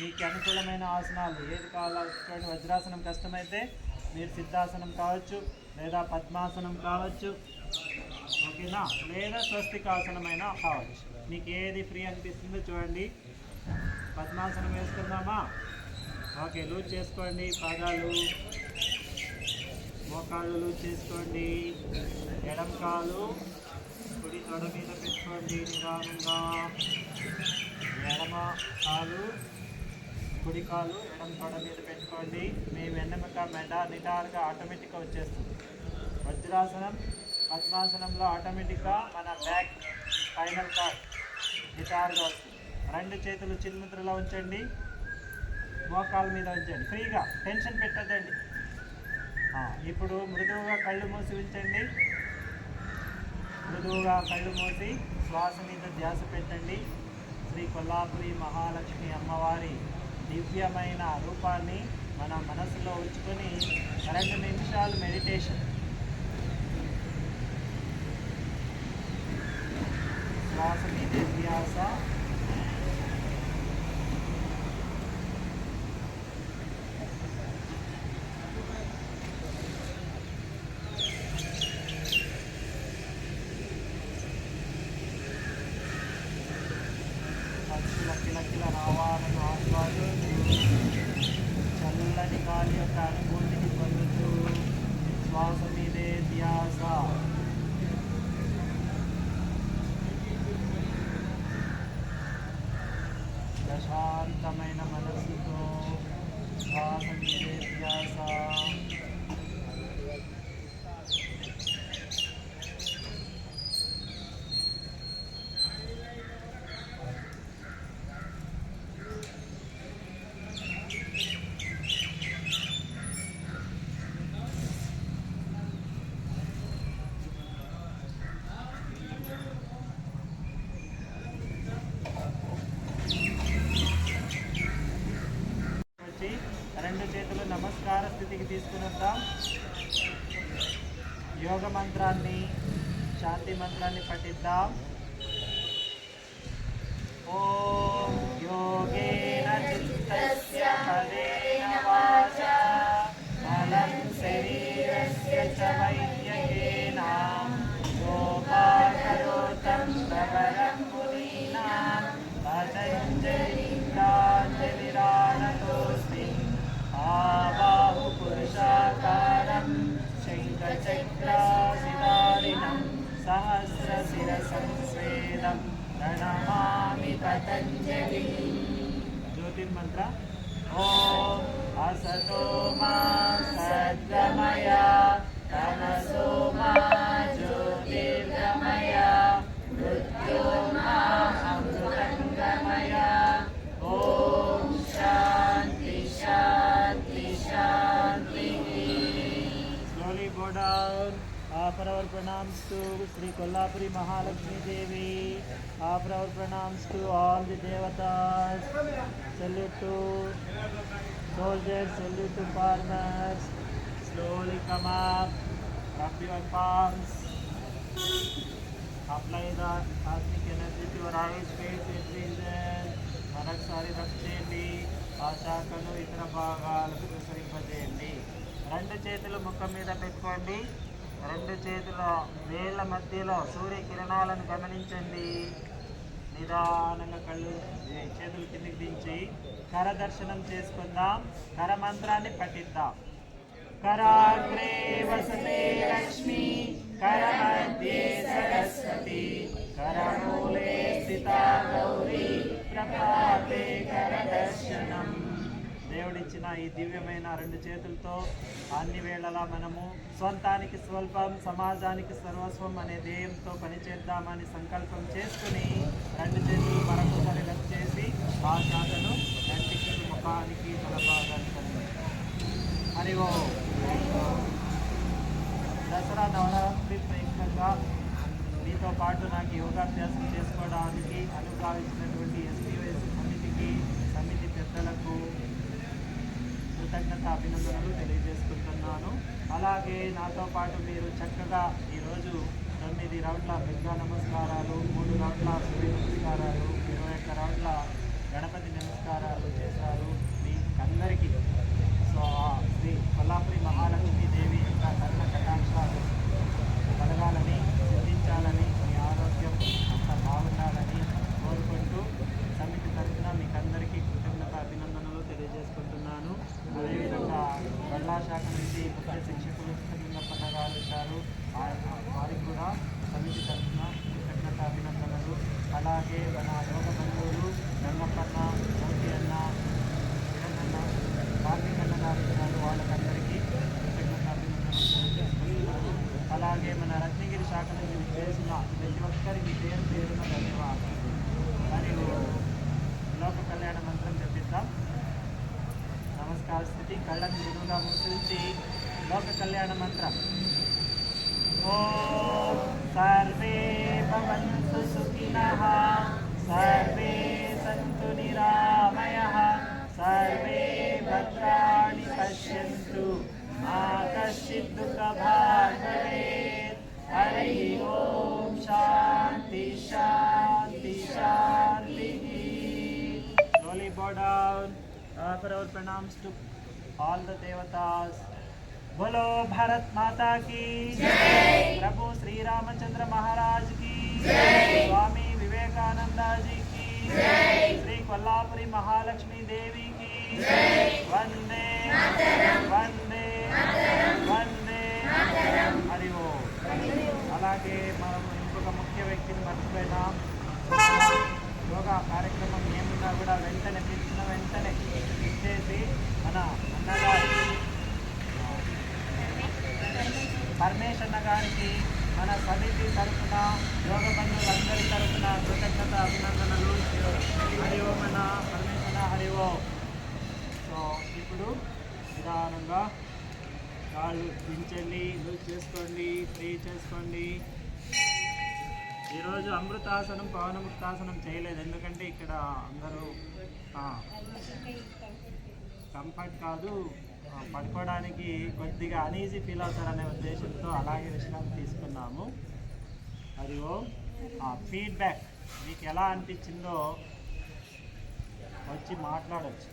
మీకు అనుకూలమైన ఆసనాలు ఏది కావాలో వజ్రాసనం కష్టమైతే మీరు సిద్ధాసనం కావచ్చు లేదా పద్మాసనం కావచ్చు ఓకేనా? లేదా స్వస్తికాసనమైనా కావచ్చు. మీకు ఏది ఫ్రీ అనిపిస్తుందో చూడండి. పద్మాసనం వేసుకుందామా? ఓకే లూజ్ చేసుకోండి. పాదాలు మోకాళ్ళు లూజ్ చేసుకోండి. ఎడం కాలు కుడి తొడ మీద పెట్టుకోండి. నిదానంగా. ఎడమ కాలు కుడి కాలు ఎడమ తొడ మీద పెట్టుకోండి. మీ వెన్నెముక మెడ నిటారుగా ఆటోమేటిక్గా వచ్చేస్తుంది. వజ్రాసనం పద్మాసనంలో ఆటోమేటిక్గా మన బ్యాక్ ఫైనల్ కార్డ్ నిటారుగా వస్తుంది. రెండు చేతులు చిన్ముద్రలో ఉంచండి. మోకాల మీద ఉంచండి. ఫ్రీగా టెన్షన్ పెట్టద్దండి. ఇప్పుడు మృదువుగా కళ్ళు మూసి ఉంచండి. మృదువుగా కళ్ళు మూసి శ్వాస మీద ధ్యాస పెట్టండి. శ్రీ కొల్లాపురి మహాలక్ష్మి అమ్మవారి దివ్యమైన రూపాన్ని మన మనసులో ఉంచుకొని రెండు నిమిషాలు మెడిటేషన్ శ్వాస మీద ధ్యాస పక్షుల కిలకిల రావాలను ఆస్వాదిస్తూ చల్లని గాలి యొక్క అనుభూతిని పొందుతూ శ్వాస మీదే ధ్యాస ప్రశాంతమైన మనసుతో శ్వాస మీదే ధ్యాస వచ్చి రెండు చేతులు నమస్కార స్థితికి తీసుకుని వద్దాం. యోగ మంత్రాన్ని శాంతి మంత్రాన్ని పఠిద్దాం. ఓం యోగేన ततो मा सद्गमया तमसो मा ज्योतिर्गमया मृत्यो मा अमृतङ्गमया ॐ शान्ति शान्ति शान्तिः Slowly go down. Offer our pranams to Sri Kollapuri Mahalakshmi Devi. Offer our all the devatas. Salute to soldiers, salute to farmers. Slowly come up, rub your palms. Apply the cosmic energy to your eyes, face, and vision. మరొకసారి rub చేయండి ఆ శాఖను ఇతర భాగాలకు ప్రసరింపజేయండి రెండు చేతులు ముఖం మీద పెట్టుకోండి రెండు చేతుల వేళ్ళ మధ్యలో సూర్య కిరణాలను గమనించండి నిదానంగా కళ్ళు చేతులు కిందికి దించి కరదర్శనం చేసుకుందాం. కరమంత్రాన్ని పఠిద్దాం. కరాగ్రే వసతే లక్ష్మి కరమధ్యే సరస్వతి కరమూలే స్థిత గౌరీ ప్రభాతే కరదర్శనం. దేవుడిచ్చిన ఈ దివ్యమైన రెండు చేతులతో అన్ని వేళలా మనము సొంతానికి స్వల్పం సమాజానికి సర్వస్వం అనే ధ్యేయంతో పనిచేద్దామని సంకల్పం చేసుకుని రెండు చేతులు మరొకసారి చేసి ఆ శాఖను కంటికి ముఖానికి హరి ఓం దసరా నవరాత్రి ప్రయుక్తంగా మీతో పాటు నాకు యోగాభ్యాసం చేసుకోవడానికి అనుభవించినటువంటి ఎస్పీఎస్ సమితికి సమితి పెద్దలకు కృతజ్ఞత అభినందనలు తెలియజేసుకుంటున్నాను. అలాగే నాతో పాటు మీరు చక్కగా ఈరోజు తొమ్మిది రౌండ్ల దుర్గా నమస్కారాలు మూడు రౌండ్ల సూర్య నమస్కారాలు ఇరవై ఒక్క రౌండ్ల గణపతి నమస్కారాలు చేశారు. అందరికీ. సో శ్రీ కొల్లాపురి మహాలక్ష్మి దేవి యొక్క కరుణ కటాక్షాలు కలగాలని సిద్ధించాలని మీ ఆరోగ్యం అంత బాగుండాలని కోరుకుంటూ సమితి తరఫున మీకు అందరికీ కృతజ్ఞత అభినందనలు తెలియజేసుకుంటున్నాను. అదేవిధంగా కళాశాఖ నుంచి ముఖ్య శిక్షకులు కృతజ్ఞత పండగాలు ఇచ్చారు. వారికి కూడా సమితి తరఫున కృతజ్ఞత అభినందనలు. అలాగే మన యోగ బంధువులు రంగపన్న చేసిన ప్రతి ఒక్కరికి పేరు పేరున ధన్యవాదాలు. మరియు లోక కళ్యాణ మంత్రం చెప్పిద్దాం. నమస్కార స్థితి కళ్ళను నిలువుగా మూసించి లోక కళ్యాణ మంత్రం. ఓం సర్వే భవంతు సుఖినః సర్వే సంతు నిరామయః సర్వే pranams to all the devatas. Bolo Bharat Mata ki Jai. Prabhu Sri Ramachandra Maharaj ki Jai. Swami Vivekananda ji ki Jai. Sri Kollapuri Mahalakshmi Devi ki Jai. Vande Mataram. Vande Mataram. Vande Mataram. Hari Om. అలాగే మనం ఇంకొక ముఖ్య వ్యక్తిని మర్చిపోయినాం యోగా కార్యక్రమం ఏమున్నా కూడా వెంటనే పిలిచిన వెంటనే ఇచ్చేసి మన అన్నగారు పరమేశ్ అన్న గారికి మన సమితి తరఫున యోగ బంధువులందరి తరఫున కృతజ్ఞత అభినందనలు. హరి ఓం అన్న పరమేశ్ అన్న హరి ఓం. సో ఇప్పుడు నిదానంగా కాళ్ళు దించండి లూజ్ చేసుకోండి ఫ్రీ చేసుకోండి. ఈరోజు అమృతాసనం పవనముక్తాసనం చేయలేదు. ఎందుకంటే ఇక్కడ అందరూ కంఫర్ట్ కాదు. పడుకోవడానికి కొద్దిగా అనీజీ ఫీల్ అవుతారనే ఉద్దేశంతో అలాగే విశ్రాంతి తీసుకున్నాము. మరియు ఫీడ్బ్యాక్ మీకు ఎలా అనిపించిందో వచ్చి మాట్లాడచ్చు.